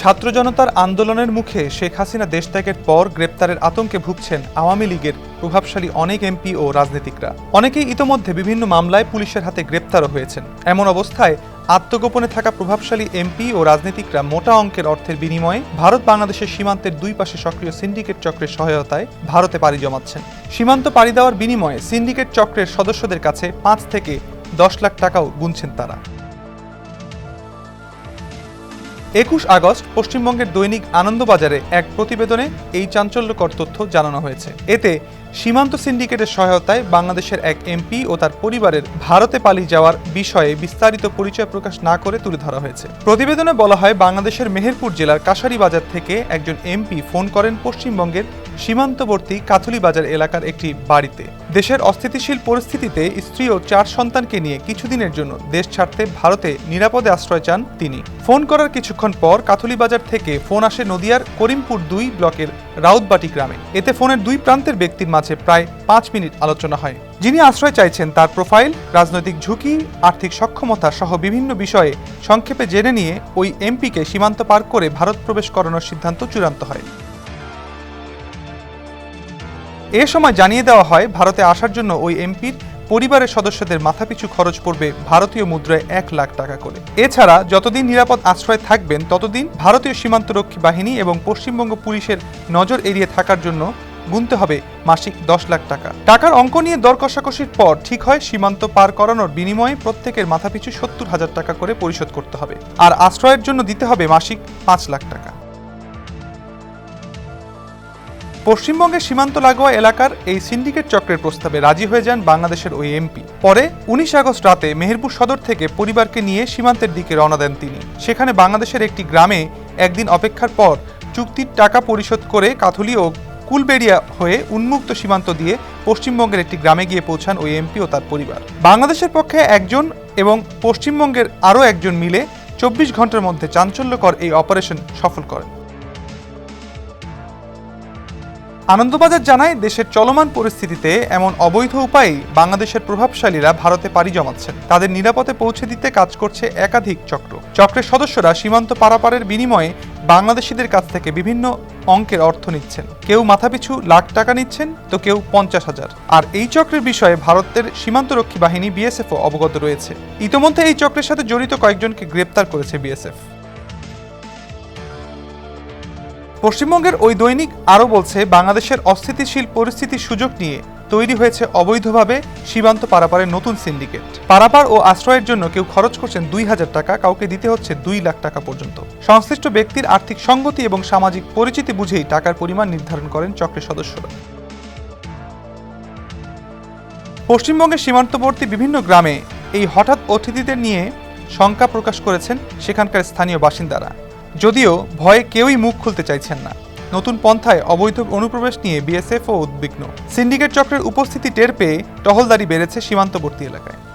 ছাত্র জনতার আন্দোলনের মুখে শেখ হাসিনা দেশ ত্যাগের পর গ্রেপ্তারের আতঙ্কে ভুগছেন আওয়ামী লীগের প্রভাবশালী অনেক এমপি ও রাজনীতিকরা। অনেকেই ইতোমধ্যে বিভিন্ন মামলায় পুলিশের হাতে গ্রেপ্তারও হয়েছেন। এমন অবস্থায় আত্মগোপনে থাকা প্রভাবশালী এমপি ও রাজনীতিকরা মোটা অঙ্কের অর্থের বিনিময়ে ভারত বাংলাদেশের সীমান্তের দুই পাশে সক্রিয় সিন্ডিকেট চক্রের সহায়তায় ভারতে পাড়ি জমাচ্ছেন। সীমান্ত পাড়ি দেওয়ার বিনিময়ে সিন্ডিকেট চক্রের সদস্যদের কাছে পাঁচ থেকে দশ লাখ টাকাও গুনছেন তারা। একুশ আগস্ট পশ্চিমবঙ্গের দৈনিক আনন্দবাজারে এক প্রতিবেদনে এই চাঞ্চল্যকর তথ্য জানানো হয়েছে। এতে সীমান্ত সিন্ডিকেটের সহায়তায় বাংলাদেশের এক এমপি ও তার পরিবারের ভারতে পালিয়ে যাওয়ার বিষয়ে বিস্তারিত পরিচয় প্রকাশ না করে তুলে ধরা হয়েছে। প্রতিবেদনে বলা হয়, বাংলাদেশের মেহেরপুর জেলার কাশারি বাজার থেকে একজন এমপি ফোন করেন পশ্চিমবঙ্গের সীমান্তবর্তী কাথুলি বাজার এলাকার একটি বাড়িতে। দেশের অস্থিতিশীল পরিস্থিতিতে স্ত্রী ও চার সন্তানকে নিয়ে কিছুদিনের জন্য দেশ ছাড়তে ভারতে নিরাপদে আশ্রয় চান তিনি। ফোন করার কিছুক্ষণ পর কাথুলি বাজার থেকে ফোন আসে নদিয়ার করিমপুর দুই ব্লকের রাউতবাটি গ্রামে। এতে ফোনের দুই প্রান্তের ব্যক্তির মাঝে প্রায় পাঁচ মিনিট আলোচনা হয়। যিনি আশ্রয় চাইছেন তার প্রোফাইল, রাজনৈতিক ঝুঁকি, আর্থিক সক্ষমতা সহ বিভিন্ন বিষয়ে সংক্ষেপে জেনে নিয়ে ওই এমপিকে সীমান্ত পার করে ভারত প্রবেশ করানোর সিদ্ধান্ত চূড়ান্ত হয়। এ সময় জানিয়ে দেওয়া হয়, ভারতে আসার জন্য ওই এমপির পরিবারের সদস্যদের মাথাপিছু খরচ পড়বে ভারতীয় মুদ্রায় এক লাখ টাকা করে। এছাড়া যতদিন নিরাপদ আশ্রয় থাকবেন, ততদিন ভারতীয় সীমান্তরক্ষী বাহিনী এবং পশ্চিমবঙ্গ পুলিশের নজর এড়িয়ে থাকার জন্য গুনতে হবে মাসিক দশ লাখ টাকা। টাকার অঙ্ক নিয়ে দর কষাকষির পর ঠিক হয় সীমান্ত পার করানোর বিনিময়ে প্রত্যেকের মাথাপিছু সত্তর হাজার টাকা করে পরিশোধ করতে হবে। আর আশ্রয়ের জন্য দিতে হবে মাসিক পাঁচ লাখ টাকা। পশ্চিমবঙ্গের সীমান্ত লাগোয়া এলাকার এই সিন্ডিকেট চক্রের প্রস্তাবে রাজি হয়ে যান বাংলাদেশের ওই এমপি। পরে উনিশ আগস্ট রাতে মেহেরপুর সদর থেকে পরিবারকে নিয়ে সীমান্তের দিকে রওনা দেন তিনি। সেখানে বাংলাদেশের একটি গ্রামে একদিন অপেক্ষার পর চুক্তির টাকা পরিশোধ করে কাথুলি ও কুলবেড়িয়া হয়ে উন্মুক্ত সীমান্ত দিয়ে পশ্চিমবঙ্গের একটি গ্রামে গিয়ে পৌঁছান ওই এমপি ও তার পরিবার। বাংলাদেশের পক্ষে একজন এবং পশ্চিমবঙ্গের আরও একজন মিলে চব্বিশ ঘণ্টার মধ্যে চাঞ্চল্যকর এই অপারেশন সফল করেন। আনন্দবাজার জানায়, দেশের চলমান পরিস্থিতিতে এমন অবৈধ উপায়ে বাংলাদেশের প্রভাবশালীরা ভারতে পাড়ি জমাচ্ছেন। তাদের নিরাপদে পৌঁছে দিতে কাজ করছে একাধিক চক্র। চক্রের সদস্যরা সীমান্ত পারাপারের বিনিময়ে বাংলাদেশিদের কাছ থেকে বিভিন্ন অঙ্কের অর্থ নিচ্ছেন। কেউ মাথাপিছু লাখ টাকা নিচ্ছেন, তো কেউ পঞ্চাশ হাজার। আর এই চক্রের বিষয়ে ভারতের সীমান্তরক্ষী বাহিনী বিএসএফও অবগত রয়েছে। ইতোমধ্যে এই চক্রের সাথে জড়িত কয়েকজনকে গ্রেপ্তার করেছে বিএসএফ। পশ্চিমবঙ্গের ওই দৈনিক আরও বলছে, বাংলাদেশের অস্থিতিশীল পরিস্থিতির সুযোগ নিয়ে তৈরি হয়েছে অবৈধভাবে সীমান্ত পারাপারের নতুন সিন্ডিকেট। পারাপার ও আশ্রয়ের জন্য কেউ খরচ করছেন দুই হাজার টাকা, কাউকে দিতে হচ্ছে দুই লাখ টাকা পর্যন্ত। সংশ্লিষ্ট ব্যক্তির আর্থিক সঙ্গতি এবং সামাজিক পরিচিতি বুঝেই টাকার পরিমাণ নির্ধারণ করেন চক্রের সদস্যরা। পশ্চিমবঙ্গের সীমান্তবর্তী বিভিন্ন গ্রামে এই হঠাৎ অতিথিদের নিয়ে শঙ্কা প্রকাশ করেছেন সেখানকার স্থানীয় বাসিন্দারা। যদিও ভয়ে কেউই মুখ খুলতে চাইছেন না। নতুন পন্থায় অবৈধ অনুপ্রবেশ নিয়ে বিএসএফ ও উদ্বিগ্ন। সিন্ডিকেট চক্রের উপস্থিতি টের পেয়ে টহলদারি বেড়েছে সীমান্তবর্তী এলাকায়।